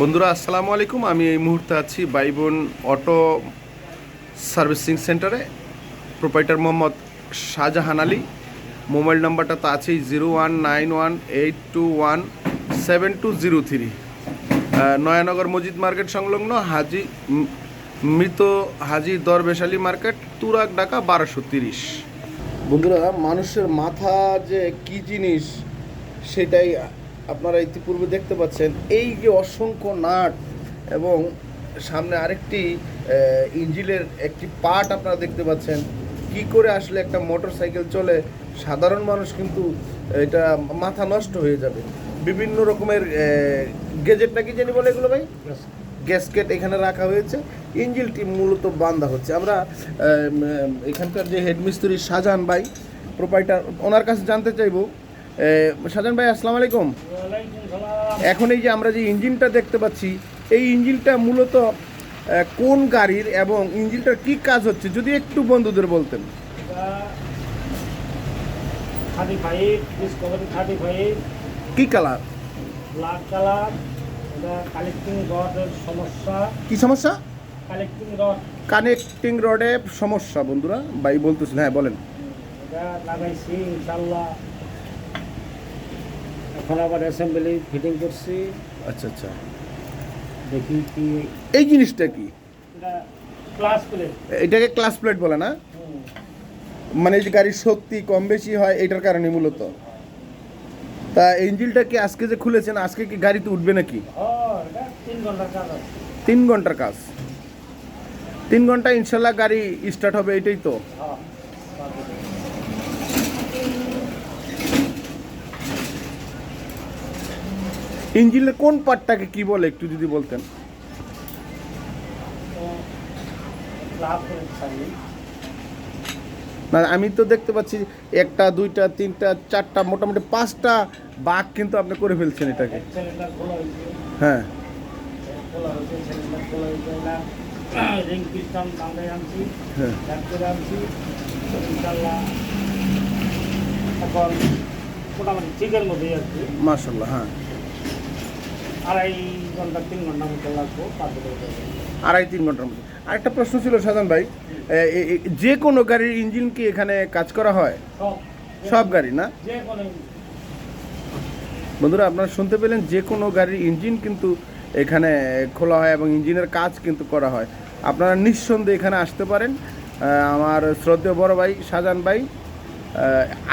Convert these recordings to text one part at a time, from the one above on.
বন্ধুরা, আসসালামু আলাইকুম। আমি এই মুহূর্তে আছি বাইবন অটো সার্ভিসিং সেন্টারে। প্রোপাইটার মোহাম্মদ শাহজাহান আলী। মোবাইল নাম্বারটা তো আছেই zero one nine one eight two one seven two zero three. Nayanagar মসজিদ মার্কেট সংলগ্ন হাজি মৃত হাজি দরবেশালী মার্কেট তুরাক ঢাকা, বারোশো তিরিশ। বন্ধুরা, মানুষের মাথা যে কি জিনিস, সেটাই আপনারা ইতিপূর্বে দেখতে পাচ্ছেন এই যে অসংখ্য নাট এবং সামনে আরেকটি ইঞ্জিলের একটি পার্ট আপনারা দেখতে পাচ্ছেন কি করে আসলে একটা মোটর সাইকেল চলে সাধারণ মানুষ কিন্তু এটা মাথা নষ্ট হয়ে যাবে। বিভিন্ন রকমের গেজেট নাকি জানি বলে এগুলো ভাই? গ্যাসকেট এখানে রাখা হয়েছে ইঞ্জিলটি মূলত বান্ধা হচ্ছে। আমরা আম, আম, এখানকার যে হেডমিস্ত্রি শাহজাহান ভাই প্রোপাইটার ওনার কাছে জানতে চাইব শাহজাহান ভাই আসসালামু আলাইকুম। এখন এই যে আমরা যে ইঞ্জিনটা দেখতে পাচ্ছি এই ইঞ্জিনটা মূলত কোন গাড়ির এবং ইঞ্জিনটার কি কাজ হচ্ছে? যদি একটু বন্ধুদের বলতেন। কি কালার? ব্ল্যাক কালার কালেক্টিং রডের সমস্যা। কি সমস্যা? Collecting rod. কানেক্টিং রডে সমস্যা বন্ধুরা। ভাই বলতেছেন হ্যাঁ বলেন। লাগাইছি ইনশাল্লাহ। এখন আবার অ্যাসেম্বলি ফিটিং করছি। আচ্ছা আচ্ছা। দেখি কি এই জিনিসটা কি? এটা ক্লাস প্লেট এটাকে ক্লাস প্লেট বলে না? মানে যে গাড়ির শক্তি কম বেশি হয় এটার কারণে মূলত। তা ইঞ্জিনটা কি আজকে যে খুলেছেন আজকে কি গাড়িতে উঠবে নাকি? তিন ঘণ্টার কাজ তিন ঘণ্টার কাজ। তিন ঘণ্টা ইনশাল্লাহ গাড়ি স্টার্ট হবে এটাই তো। ইঞ্জিনের কোন পার্টটাকে কি বলে একটু যদি বলতেন? না আমি তো দেখতে পাচ্ছি একটা দুইটা তিনটা চারটা মোটামুটি পাঁচটা বাঘ কিন্তু আপনি করে ফেলছেন এটাকে। হ্যাঁ। খোলা হয়েছে আড়াই ঘণ্টা তিন ঘণ্টার মতো লাগবো আড়াই তিন ঘণ্টার মধ্যে আরেকটা প্রশ্ন ছিল সাজান ভাই যে কোনো গাড়ির ইঞ্জিন কি এখানে কাজ করা হয়? সব। গাড়ি না? বন্ধুরা আপনারা শুনতে পেলেন যে কোনো গাড়ির ইঞ্জিন কিন্তু এখানে খোলা হয় এবং ইঞ্জিনের কাজ কিন্তু করা হয়। আপনারা নিঃসন্দেহে এখানে আসতে পারেন। আমার শ্রদ্ধেয় বড় ভাই শাহজাহান ভাই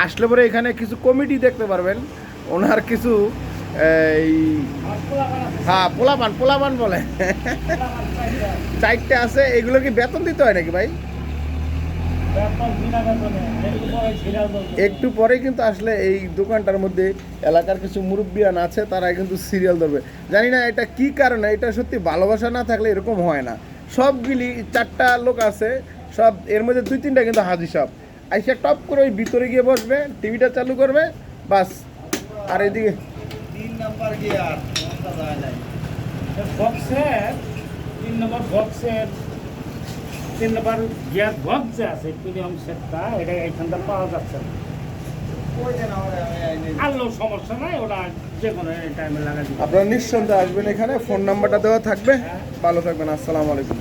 আসলে পরে এখানে কিছু কমিটি দেখতে পারবেন। ওনার কিছু এই হ্যাঁ পোলাপান পোলাপান বলে। চারটে আছে, এগুলো কি বেতন দিতে হয় নাকি ভাই? একটু পরে কিন্তু আসলে এই দোকানটার মধ্যে এলাকার কিছু মুরব্বিয়ান আছে তারা কিন্তু সিরিয়াল ধরবে। জানি না এটা কি কারণে, এটা সত্যি ভালোবাসা না থাকলে এরকম হয় না। সবগুলি চারটা লোক আছে, সব এর মধ্যে দুই তিনটা কিন্তু হাজি সব আইসা টপ করে ওই ভিতরে গিয়ে বসবে, টিভিটা চালু করবে, বাস। আর এদিকে তিন নাম্বার গিয়ার মনটা যায় নাই। বক্সের তিন নম্বর বক্সের তিন নম্বর গ্যাস বক্স যে আছে প্রিমিয়াম সেটটা এটা এইখানটা পাওয়া যাচ্ছে না। ওরে আনলেও সমস্যা নাই ওটা যে কোনো টাইমে লাগাই আপনারা নিঃসন্দেহে আসবেন এখানে ফোন নাম্বারটা দেওয়া থাকবে। ভালো থাকবেন আসসালামু আলাইকুম।